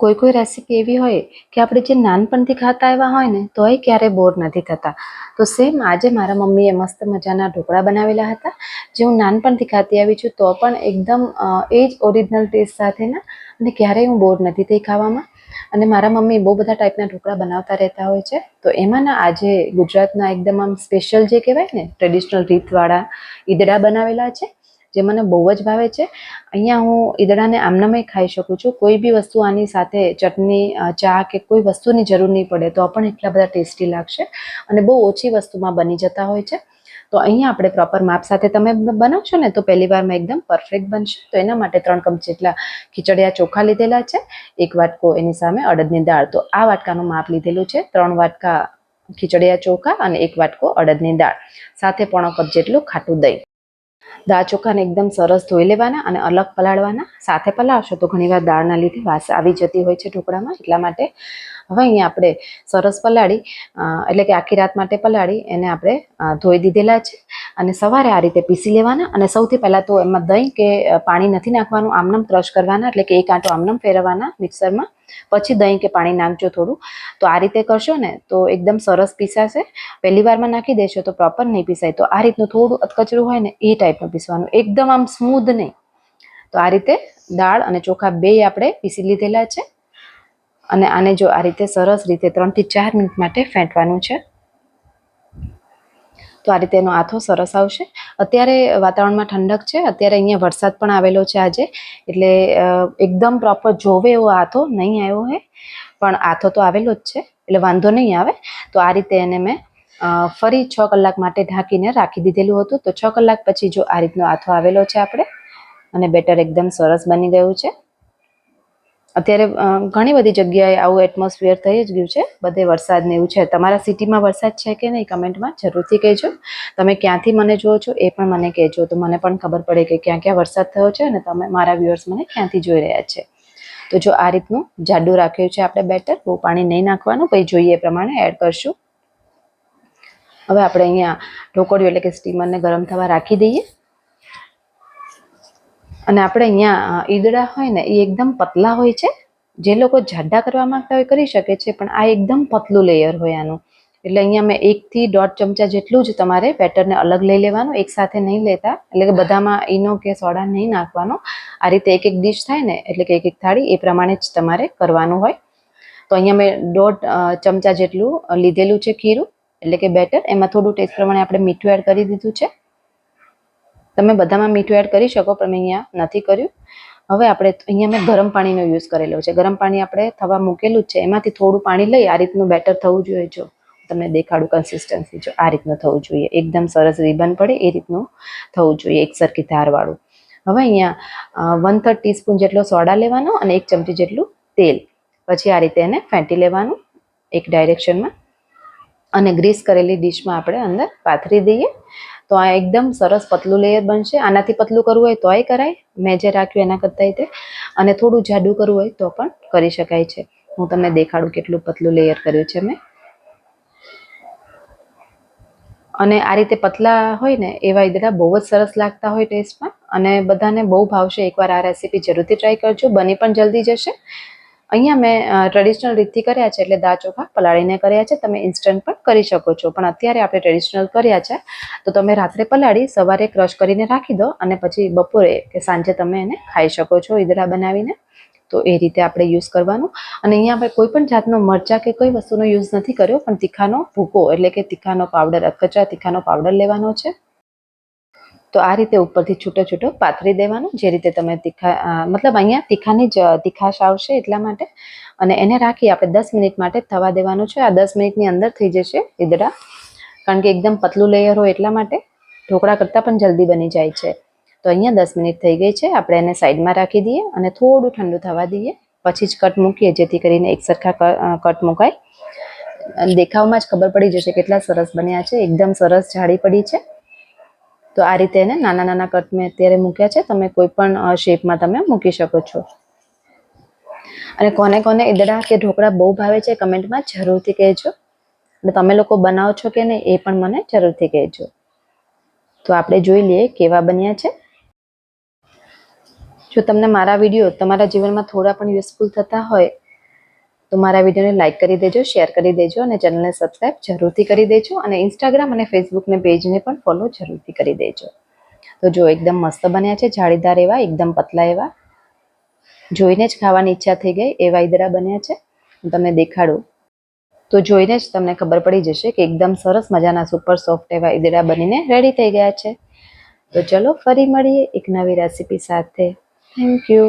કોઈ કોઈ રેસીપી એવી હોય કે આપણે જે નાનપણથી ખાતા આવ્યા હોય ને, તોય ક્યારેય બોર નથી થતા. તો સેમ આજે મારા મમ્મીએ મસ્ત મજાના ઢોકળા બનાવેલા હતા. જે હું નાનપણથી ખાતી આવી છું, તો પણ એકદમ એ જ ઓરિજિનલ ટેસ્ટ સાથેના અને ક્યારેય હું બોર નથી થઈ ખાવામાં. અને મારા મમ્મી બહુ બધા ટાઈપના ઢોકળા બનાવતા રહેતા હોય છે. તો એમાંના આજે ગુજરાતના એકદમ આમ સ્પેશિયલ જે કહેવાય ને ટ્રેડિશનલ રીતવાળા ઈદડા બનાવેલા છે. જે મને બહુ જ ભાવે છે. અહીંયા હું ઈદડાને આમનામય ખાઈ શકું છું. કોઈ બી વસ્તુ આની સાથે ચટણી ચા કે કોઈ વસ્તુની જરૂર નહીં પડે તો પણ એટલા બધા ટેસ્ટી લાગશે અને બહુ ઓછી વસ્તુમાં બની જતા હોય છે. તો અહીંયા આપણે પ્રોપર માપ સાથે તમે બનાવશો ને તો પહેલી વારમાં એકદમ પરફેક્ટ બનશે. તો એના માટે ત્રણ કપ જેટલા ખીચડિયા ચોખા લીધેલા છે, એક વાટકો એની સામે અડદની દાળ. તો આ વાટકાનું માપ લીધેલું છે, ત્રણ વાટકા ખીચડિયા ચોખા અને એક વાટકો અડદની દાળ. સાથે પોણો કપ જેટલું ખાટું દહીં. દાળ ચોખાને એકદમ સરસ ધોઈ લેવાના અને અલગ પલાળવાના. સાથે પલાળશો તો ઘણીવાર દાળના લીધે વાસ આવી જતી હોય છે ઢોકળામાં, એટલા માટે હવે અહીંયા આપણે સરસ પલાળી એટલે કે આખી રાત માટે પલાળી, એને આપણે ધોઈ દીધેલા છે. અને સવારે આ રીતે પીસી લેવાના અને સૌથી પહેલાં તો એમાં દહીં કે પાણી નથી નાખવાનું, આમનામ ક્રશ કરવાના, એટલે કે એક આંટો આમનામ ફેરવવાના મિક્સરમાં. પછી દહીં કે પાણી નાખજો થોડું. તો આ રીતે કરશો ને, તો એકદમ સરસ પીસાશે. પહેલી વારમાં નાખી દેશો તો પ્રોપર નહીં પીસાય. તો આ રીતનું થોડું અતકચરું હોય ને, એ ટાઈપનું પીસવાનું. એકદમ આમ સ્મૂધ નહીં. તો આ રીતે દાળ અને ચોખા બે આપણે પીસી લીધેલા છે. અને આને જો આ રીતે સરસ રીતે ત્રણથી ચાર મિનિટ માટે ફેંટવાનું છે. તો આ રીતે એનો આથો સરસ આવશે. અત્યારે વાતાવરણમાં ઠંડક છે. અત્યારે અહીંયા વરસાદ પણ આવેલો છે આજે. એટલે એકદમ પ્રોપર જોવે એવો આથો નહીં આવ્યો હે. પણ આથો તો આવેલો જ છે. એટલે વાંધો નહીં આવે. તો આ રીતે એને મેં ફરી છ કલાક માટે ઢાંકીને રાખી દીધેલું હતું. તો છ કલાક પછી જો આ રીતનો આથો આવેલો છે આપણે, અને બેટર એકદમ સરસ બની ગયું છે. અત્યારે ઘણી બધી જગ્યાએ આવું એટમોસ્ફિયર થઈ જ ગયું છે. બધે વરસાદ ને એવું છે. તમારા સિટીમાં વરસાદ છે કે નહીં? કમેન્ટમાં જરૂરથી કહેજો. તમે ક્યાંથી મને જુઓ છો એ પણ મને કહેજો. તો મને પણ ખબર પડે કે ક્યાં ક્યાં વરસાદ થયો છે અને તમે, મારા વ્યુઅર્સ મને ક્યાંથી જોઈ રહ્યા છે. તો જો આ રીતનું જાડું રાખ્યું છે આપણે બેટર. બહુ પાણી નહીં નાખવાનું. પછી જોઈએ પ્રમાણે એડ કરશું. હવે આપણે અહીંયા ઢોકળીઓ એટલે કે સ્ટીમરને ગરમ થવા રાખી દઈએ. અને આપણે અહીંયા ઈદડા હોય ને એ એકદમ પતલા હોય છે. જે લોકો જાડા કરવા માંગતા હોય કરી શકે છે, પણ આ એકદમ પતલું લેયર હોય આનું. એટલે અહીંયા મેં એકથી દોઢ ચમચા જેટલું જ તમારે બેટરને અલગ લઈ લેવાનું, એક સાથે નહીં લેતા. એટલે કે બધામાં ઈનો કે સોડા નહીં નાખવાનો. આ રીતે એક એક ડીશ થાય ને, એટલે કે એક એક થાળી, એ પ્રમાણે જ તમારે કરવાનું હોય. તો અહીંયા મેં દોઢ ચમચા જેટલું લીધેલું છે ખીરું. એટલે કે બેટર એમાં થોડું ટેસ્ટ પ્રમાણે આપણે મીઠું એડ કરી દીધું છે. તમે બધામાં મીઠું એડ કરી શકો, પણ મેં અહીંયા નથી કર્યું. હવે આપણે અહીંયા મેં ગરમ પાણીનો યુઝ કરેલો છે. ગરમ પાણી આપણે થવા મૂકેલું જ છે. એમાંથી થોડું પાણી લઈ આ રીતનું બેટર થવું જોઈએ. જો તમને દેખાડું કન્સિસ્ટન્સી જો આ રીતનું થવું જોઈએ. એકદમ સરસ રિબન પડે એ રીતનું થવું જોઈએ એક સરખી ધારવાળું. હવે અહીંયા વન થર્ડ ટીસ્પૂન જેટલો સોડા લેવાનો અને એક ચમચી જેટલું તેલ. પછી આ રીતે એને ફેંટી લેવાનું એક ડાયરેક્શનમાં અને ગ્રીસ કરેલી ડીશમાં આપણે અંદર પાથરી દઈએ. તો આ એકદમ સરસ પતલું લેયર બનશે. આનાથી પતલું કરવું હોય તોય કરાય. મેં જે રાખ્યું એના કરતાં તે. અને થોડું જાડું કરવું હોય તો પણ કરી શકાય છે. હું તમને દેખાડું કેટલું પતલું લેયર કર્યું છે મેં. અને આ રીતે પતલા હોય ને, એવા ઈદડા બહુ જ સરસ લાગતા હોય ટેસ્ટમાં અને બધાને બહુ ભાવશે એકવાર આ રેસીપી જરૂરથી ટ્રાય કરજો. બની પણ જલ્દી જશે. અહીંયા મેં ટ્રેડિશનલ રીતથી કર્યા છે એટલે દા ચોખા પલાળીને કર્યા છે. તમે ઇન્સ્ટન્ટ પણ કરી શકો છો. પણ અત્યારે આપણે ટ્રેડિશનલ કર્યા છે, તો તમે રાત્રે પલાળી, સવારે ક્રશ કરીને રાખી દો અને પછી બપોરે કે સાંજે તમે એને ખાઈ શકો છો ઈદડા બનાવીને. તો એ રીતે આપણે યુઝ કરવાનું. અને અહીંયા આપણે કોઈ પણ જાતનો મરચા કે કોઈ વસ્તુનો યુઝ નથી કર્યો, પણ તીખાનો ભૂકો એટલે કે તીખાનો પાવડર અકચરા તીખાનો પાવડર લેવાનો છે. તો આ રીતે ઉપરથી છૂટો છૂટો પાથરી દેવાનું, જે રીતે તમે તીખા મતલબ અહીંયા તીખાની જ તીખાશ આવશે એટલા માટે. અને એને રાખી આપણે દસ મિનિટ માટે થવા દેવાનું છે. આ દસ મિનિટની અંદર થઈ જશે ઈદડા. કારણ કે એકદમ પતલું લેયર હોય એટલા માટે ઢોકળા કરતાં પણ જલ્દી બની જાય છે. તો અહીંયા દસ મિનિટ થઈ ગઈ છે. આપણે એને સાઈડમાં રાખી દઈએ અને થોડું ઠંડુ થવા દઈએ. પછી જ કટ મૂકીએ, જેથી કરીને એક સરખા કટ મુકાય. દેખાવમાં જ ખબર પડી જશે કેટલા સરસ બન્યા છે. એકદમ સરસ જાડી પડી છે. તો આ રીતે એને નાના નાના કટ મેં અત્યારે મૂક્યા છે. તમે કોઈ પણ શેપમાં તમે મૂકી શકો છો. અને કોને કોને ઈદડા કે ઢોકળા બહુ ભાવે છે કમેન્ટમાં જરૂરથી કહેજો. અને તમે લોકો બનાવો છો કે નહીં એ પણ મને જરૂરથી કહેજો. તો આપણે જોઈ લઈએ કેવા બન્યા છે. જો તમને મારા વીડિયો તમારા જીવનમાં થોડા પણ યુઝફુલ થતા હોય તો મારા વિડીયોને લાઇક કરી દેજો શેર કરી દેજો અને ચેનલને સબસ્ક્રાઈબ જરૂરથી કરી દેજો અને ઇન્સ્ટાગ્રામ અને ફેસબુકને પેજને પણ ફોલો જરૂરથી કરી દેજો. તો જો એકદમ મસ્ત બન્યા છે, જાળીદાર એવા, એકદમ પતલા એવા. જોઈને જ ખાવાની ઈચ્છા થઈ ગઈ, એવા ઈદરા બન્યા છે. હું તમને દેખાડું. તો જોઈને જ તમને ખબર પડી જશે કે એકદમ સરસ મજાના સુપર સોફ્ટ એવા ઈદડા બનીને રેડી થઈ ગયા છે. તો ચલો ફરી મળીએ એક નવી રેસીપી સાથે. Thank you